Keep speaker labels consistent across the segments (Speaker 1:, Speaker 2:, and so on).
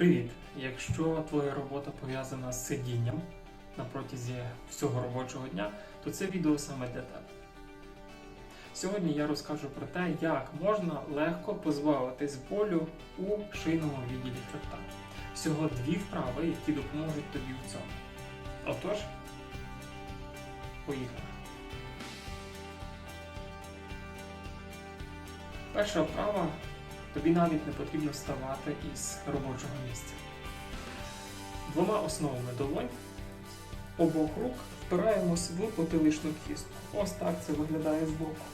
Speaker 1: Привіт! Якщо твоя робота пов'язана з сидінням на протязі всього робочого дня, то це відео саме для тебе. Сьогодні я розкажу про те, як можна легко позбавитись болю у шийному відділі хребта. Всього дві вправи, які допоможуть тобі в цьому. Отож, поїхали. Перша вправа тобі навіть не потрібно вставати із робочого місця. Двома основами долонь обох рук впираємось в потиличну кістку. Ось так це виглядає збоку.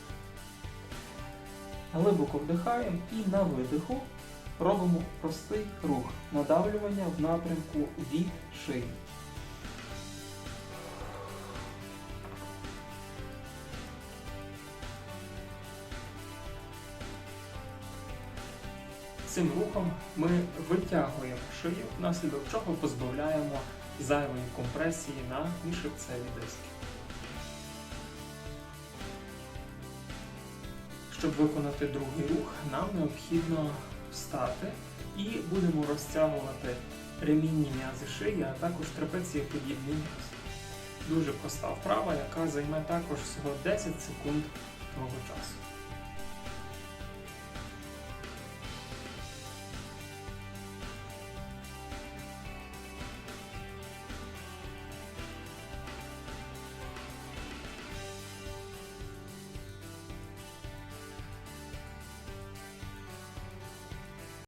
Speaker 1: Глибоко вдихаємо і на видиху робимо простий рух надавлювання в напрямку від шиї. Цим рухом ми витягуємо шию, внаслідок чого позбавляємо зайвої компресії на міжхребцеві диски. Щоб виконати другий рух, нам необхідно встати і будемо розтягувати ремінні м'язи шиї, а також трапецієподібний м'яз. Дуже проста вправа, яка займе також всього 10 секунд твого часу.